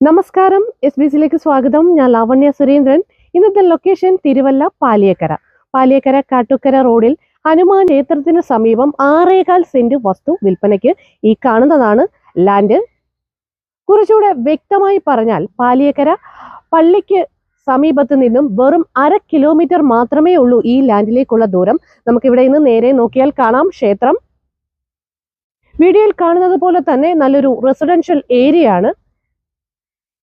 നമസ്കാരം. S B സിയിലേക്ക് സ്വാഗതം. ഞാൻ ലാവണ്യ സുരേന്ദ്രൻ. ഇന്നത്തെ ലൊക്കേഷൻ തിരുവല്ല പാലിയക്കര. പാലിയക്കര കാട്ടുക്കര റോഡിൽ ഹനുമാൻ ക്ഷേത്രത്തിന് സമീപം ആറേകാൽ സെന്റ് വസ്തു വിൽപ്പനയ്ക്ക് ഈ കാണുന്നതാണ് ലാൻഡ് കുറച്ചുകൂടെ വ്യക്തമായി പറഞ്ഞാൽ പാലിയക്കര പള്ളിക്ക് സമീപത്ത് നിന്നും വെറും അര കിലോമീറ്റർ മാത്രമേ ഉള്ളൂ ഈ ലാൻഡിലേക്കുള്ള ദൂരം. നമുക്കിവിടെ ഇന്ന് നേരെ നോക്കിയാൽ കാണാം ക്ഷേത്രം. വീഡിയോയിൽ കാണുന്നത് പോലെ തന്നെ നല്ലൊരു റെസിഡൻഷ്യൽ ഏരിയ ആണ്.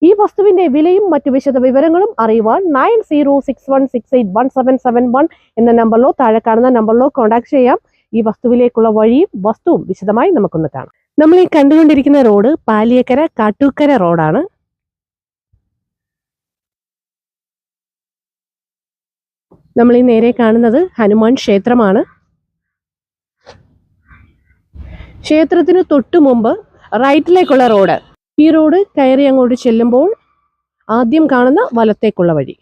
ഈ വസ്തുവിന്റെ വിലയും മറ്റു വിശദ വിവരങ്ങളും അറിയുവാൻ nine zero six one six eight one seven seven one എന്ന നമ്പറിലോ താഴെ കാണുന്ന നമ്പറിലോ കോൺടാക്ട് ചെയ്യാം. ഈ വസ്തുവിലേക്കുള്ള വഴിയും വസ്തുവും വിശദമായി നമുക്കൊന്ന് കാണാം. നമ്മൾ ഈ കണ്ടുകൊണ്ടിരിക്കുന്ന റോഡ് പാലിയക്കര കാട്ടൂക്കര റോഡാണ്. നമ്മൾ ഈ നേരെ കാണുന്നത് ഹനുമാൻ ക്ഷേത്രമാണ്. ക്ഷേത്രത്തിന് തൊട്ടു മുമ്പ് റൈറ്റിലേക്കുള്ള റോഡ്. ഈ റോഡ് കയറി അങ്ങോട്ട് ചെല്ലുമ്പോൾ ആദ്യം കാണുന്ന വലത്തേക്കുള്ള വഴി.